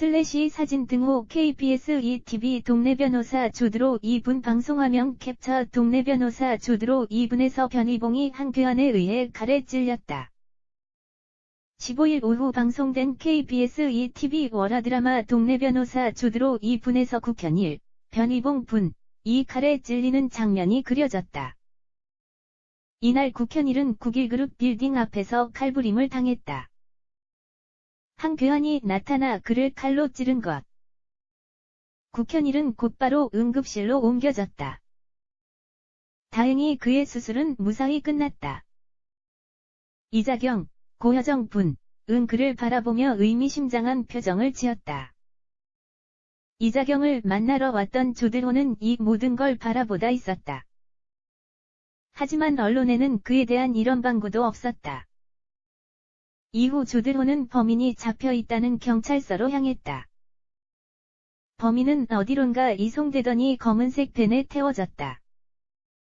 슬래시 사진 등호 KBS ETV 동네 변호사 주드로 2분 방송화면 캡처 동네 변호사 주드로 2분에서 변희봉이 한교안에 의해 칼에 찔렸다. 15일 오후 방송된 KBS ETV 월화 드라마 동네 변호사 주드로 2분에서 국현일, 변희봉 분, 이 칼에 찔리는 장면이 그려졌다. 이날 국현일은 국일그룹 빌딩 앞에서 칼부림을 당했다. 한교안이 나타나 그를 칼로 찌른 것. 국현일은 곧바로 응급실로 옮겨졌다. 다행히 그의 수술은 무사히 끝났다. 이자경, 고효정 분, 은 그를 바라보며 의미심장한 표정을 지었다. 이자경을 만나러 왔던 조들호는 이 모든 걸 바라보다 있었다. 하지만 언론에는 그에 대한 이런 방구도 없었다. 이후 조들호는 범인이 잡혀 있다는 경찰서로 향했다. 범인은 어디론가 이송되더니 검은색 벤에 태워졌다.